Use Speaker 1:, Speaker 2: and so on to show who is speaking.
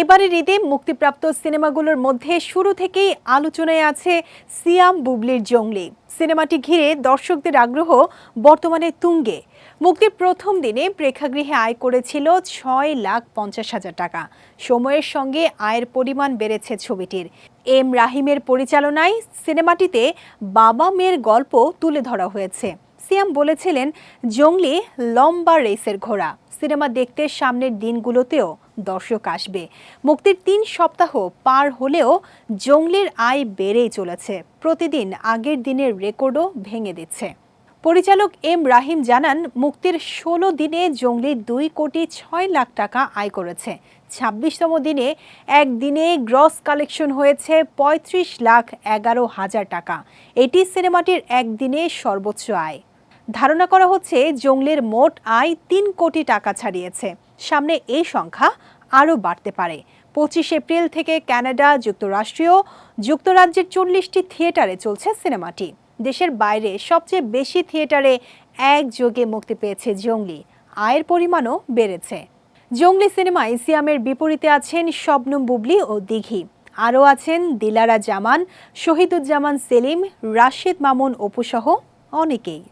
Speaker 1: এবারের ঈদে মুক্তিপ্রাপ্ত সিনেমাগুলোর মধ্যে শুরু থেকেই আলোচনায় আছে সিয়াম বুবলির জঙ্গলি। সিনেমাটি ঘিরে দর্শকদের আগ্রহ বর্তমানে তুঙ্গে। মুক্তির প্রথম দিনে প্রেক্ষাগৃহে আয় করেছিল ছয় লাখ পঞ্চাশ হাজার টাকা। সময়ের সঙ্গে আয়ের পরিমাণ বেড়েছে ছবিটির। এম রাহিমের পরিচালনায় সিনেমাটিতে বাবা মেয়ের গল্প তুলে ধরা হয়েছে। সিয়াম বলেছিলেন, জঙ্গলি লম্বা রেসের ঘোড়া। সিনেমা দেখতে সামনের দিনগুলোতেও দর্শক আসবে। মুক্তির তিন সপ্তাহ পার হলেও জঙ্গলির আয় বেড়েই চলেছে। প্রতিদিন আগের দিনের রেকর্ডও ভেঙে দিচ্ছে। পরিচালক এম রাহিম জানান, মুক্তির ষোলো দিনে জঙ্গলি দুই কোটি ছয় লাখ টাকা আয় করেছে। ছাব্বিশতম দিনে একদিনে গ্রস কালেকশন হয়েছে পঁয়ত্রিশ লাখ এগারো হাজার টাকা। এটি সিনেমাটির একদিনে সর্বোচ্চ আয়। ধারণা করা হচ্ছে জঙ্গলের মোট আয় তিন কোটি টাকা ছাড়িয়েছে। সামনে এই সংখ্যা আরও বাড়তে পারে। পঁচিশ এপ্রিল থেকে কানাডা যুক্তরাষ্ট্রীয় যুক্তরাজ্যের চল্লিশটি থিয়েটারে চলছে সিনেমাটি। দেশের বাইরে সবচেয়ে বেশি থিয়েটারে একযোগে মুক্তি পেয়েছে জঙ্গলি। আয়ের পরিমাণও বেড়েছে। জঙ্গলি সিনেমায় সিয়ামের বিপরীতে আছেন শবনম বুবলি ও দিঘি। আরও আছেন দিলারা জামান, শহীদুজ্জামান সেলিম, রাশেদ মামুন অপুসহ অনেকেই।